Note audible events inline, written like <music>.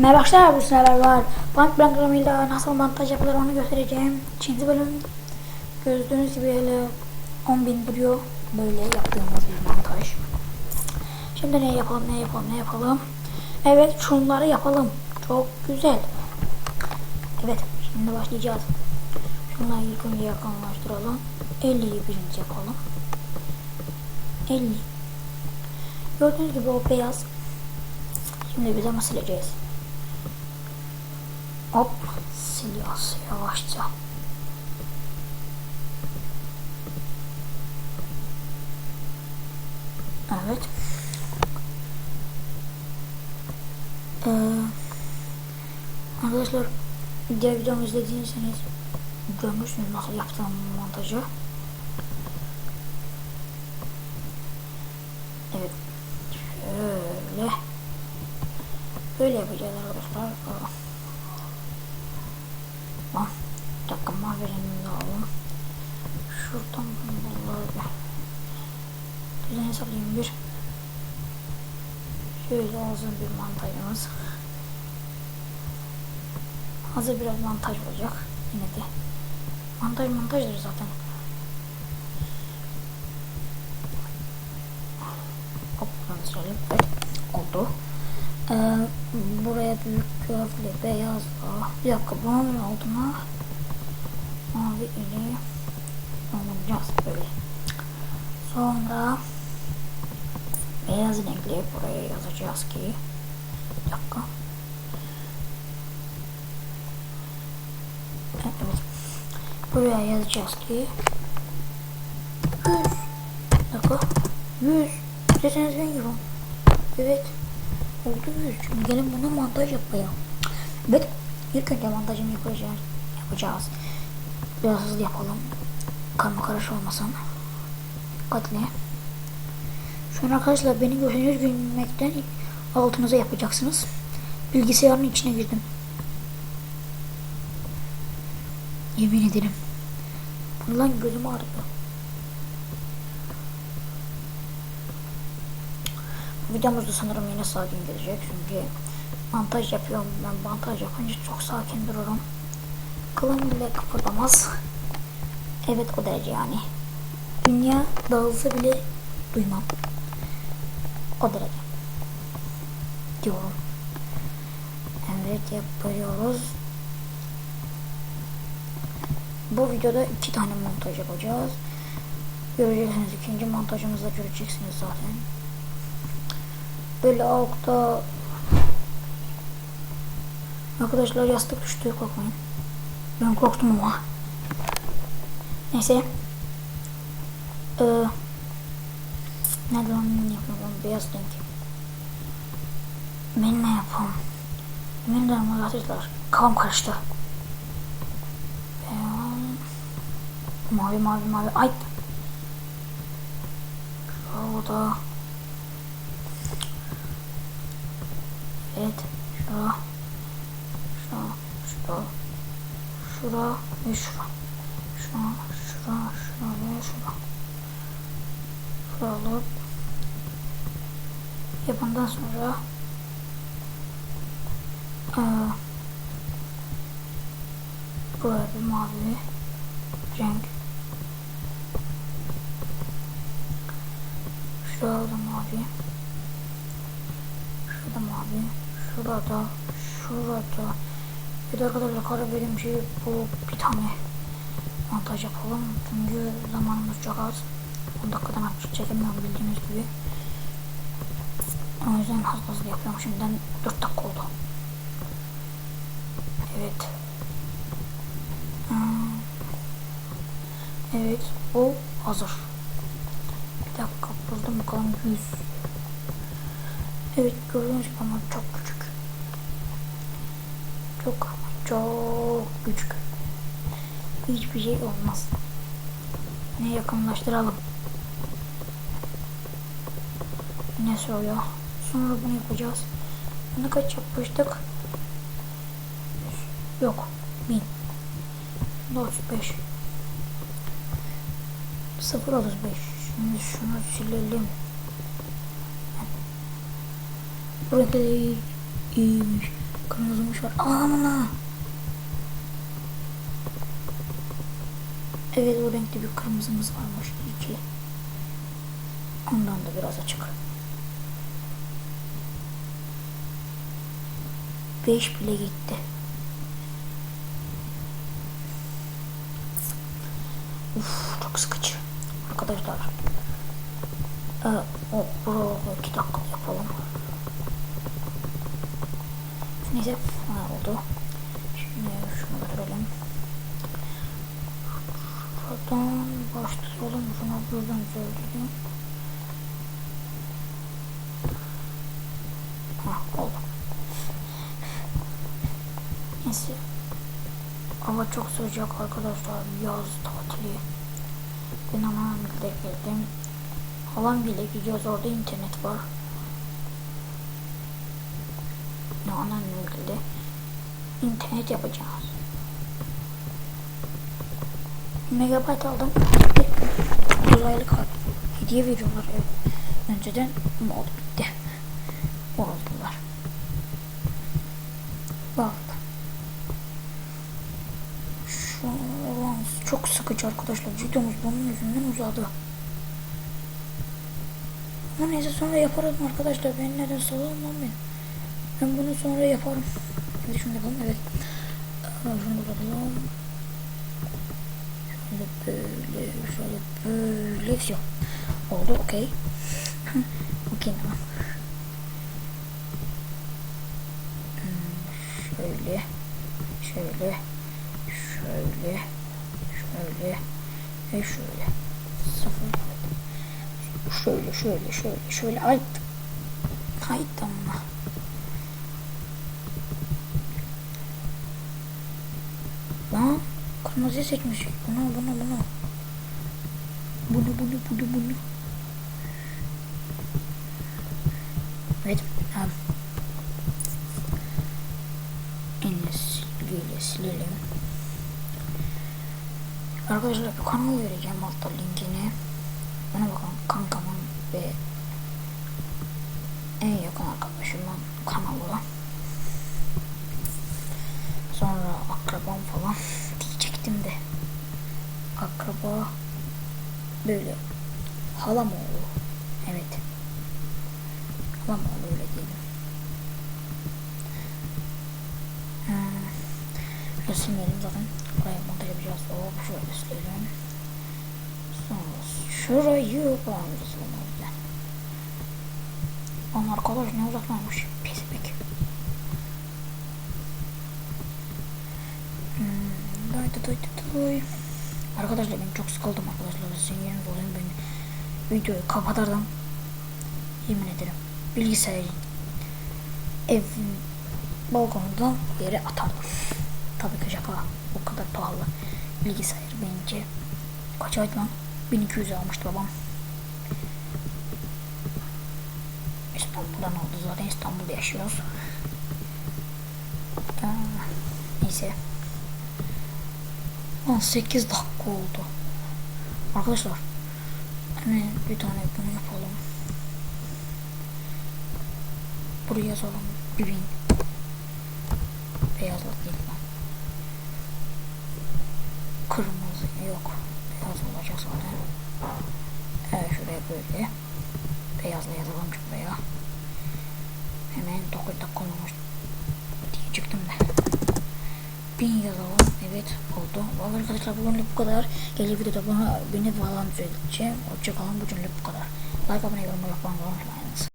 Merhaba arkadaşlar bu sıralar var. Bank programıyla nasıl montaj yapılır onu göstereceğim. Çinci bölüm gördüğünüz gibi hele 10.000 duruyor. Böyle yaptığımız bir montaj. Şimdi ne yapalım ne yapalım ne yapalım. Evet şunları yapalım. Çok güzel. Evet şimdi başlayacağız. Şunları ilk önce yakınlaştıralım. 50'yi birinci yapalım. 50. Gördüğünüz gibi o beyaz. Şimdi biz ama sileceğiz. Hop siliyoruz yavaşça. Evet. Ee, arkadaşlar diğer videomu izlediyseniz görmüşsünüz nasıl yaptığım montajı. Evet. Şöyle. Böyle yapacağız arkadaşlar. Aa. Lan. Bir dakika mavi rengini de alalım. Şuradan bunları düzene salayım bir. Şöyle uzun bir montajımız. Hazır biraz montaj olacak. Yine de. Montaj montajdır zaten. Hop silelim. Evet. Oldu. Ee, buraya büyük harfle beyaz bir dakika bunun altına mavi ile alacağız böyle sonra beyaz renkli buraya yazacağız ki bir dakika evet buraya yazacağız ki 100 bir dakika 100 deseniz ben yiyorum evet oldu yüz. Şimdi gelin buna montaj yapayım. Evet. İlk önce montajını yapacağız. yapacağız. Biraz hızlı yapalım. Karma karış olmasın. Dikkatli. Sonra arkadaşlar beni gördüğünüz gülmekten altınıza yapacaksınız. Bilgisayarın içine girdim. Yemin ederim. Bundan gözüm ağrıyor. Videomuzda sanırım yine sakin gelecek çünkü montaj yapıyorum ben montaj yapınca çok sakin dururum kılım bile kıpırdamaz evet o derece yani dünya dağılsa bile duymam o derece. Diyorum. Evet yapıyoruz. Bu videoda iki tane montaj yapacağız. Göreceksiniz ikinci montajımızda göreceksiniz zaten. Böyle altta arkadaşlar yastık düştü korkmayın. Ben korktum ama. Neyse. Ee, nerede onu yapalım beyaz renk ben ne yapalım benim de arkadaşlar kafam karıştı Beyaz. mavi mavi mavi ay şurada Evet. Şura. Şura. Şura. Şura ve şura. Şura. Şura. Şura ve şura. Şura alıp yapımdan sonra ee, buraya bir mavi renk şurada mavi şurada mavi şurada şurada. Bir de arkadaşlar karar verim şey bu bir tane montaj yapalım. Çünkü zamanımız çok az. 10 dakikadan artık çekemiyorum bildiğiniz gibi o yüzden hızlı hızlı yapıyorum şimdiden 4 dakika oldu evet evet bu hazır bir dakika buldum bakalım 100 Evet gördüğünüz gibi ama çok küçük. Çok çok küçük. Hiçbir şey olmaz. Ne yakınlaştıralım. Ne soruyor? Sonra bunu yapacağız. Ne kaç yapmıştık? Yok. 1000. 35. 035. Şimdi şunu silelim. Bu renkleri iyiymiş. Kırmızımış var. Aman Evet o renkli bir kırmızımız varmış. İki. Ondan da biraz açık. 5 bile gitti. Uf çok sıkıcı. Arkadaşlar. Ee, o bro 2 dakika yapalım. Neyse ha, oldu. Şimdi şunu görelim. Şuradan başlayalım. Şuna buradan söyleyeyim. Ha oldu. Neyse. Hava çok sıcak arkadaşlar. Yaz tatili. Ben anamgilde geldim. Halam bile gidiyoruz. Orada internet var. Ne anamgilde. internet yapacağız. Megabyte aldım. Uzaylı kart. Hediye veriyorlar. Evet. Önceden mod bitti. Oldular. Çok sıkıcı arkadaşlar. Videomuz bunun yüzünden uzadı. Ama neyse sonra yaparım arkadaşlar. Ben neden salamam ben. Ben bunu sonra yaparım. Şimdi şunu yapalım. Evet. Şunu uzatalım. Şöyle böyle, şöyle böyle. Yok. Oldu okey. <laughs> okey tamam. Hmm, Şöyle. Şöyle. Şöyle. Şöyle. Ve şöyle. Sıfır. Şöyle şöyle şöyle şöyle. Ay. Haydi ama. Lan kırmızı seçmiş. Bunu bunu bunu. Bunu bunu bunu bunu. Evet. Tamam. En silgiyle silelim. Arkadaşlar bir kanal vereceğim altta linkini. Bana bakın kankamın ve en yakın arkadaşımın kanalı. Sonra akrabam falan diyecektim de. Akraba böyle halam oğlu. Evet. Halam oğlu Resimlerim zaten buraya montaj yapacağız. Hop şöyle silelim. Sonra şurayı falan resim güzel. Ama arkadaş ne uzatmamış. Pis pek. Hmm, day day day. Arkadaşlar ben çok sıkıldım arkadaşlar. Sizin yeriniz olayım ben videoyu kapatırdım. Yemin ederim. Bilgisayarı evin balkonundan yere atardım. Tabii ki şaka. O kadar pahalı. Bilgisayar bence. Kaç aydı lan? 1200 almıştı babam. İstanbul'dan oldu zaten İstanbul'da yaşıyoruz. Aa, neyse. 18 dakika oldu. Arkadaşlar hemen bir tane bunu yapalım. Buraya yazalım. Beyazlık değil lan. Kırmızı yok. Beyaz olacak zaten. Evet şuraya böyle. Beyazla yazalım şuraya. Hemen 9 dakika. Diyecektim de. Bin yazalım. Evet oldu. Vallahi arkadaşlar bugünlük bu kadar. Gelecek videoda bana beni falan söyleyeceğim. Hoşçakalın. Bugünlük bu kadar. Like abone yapmayı unutmayın.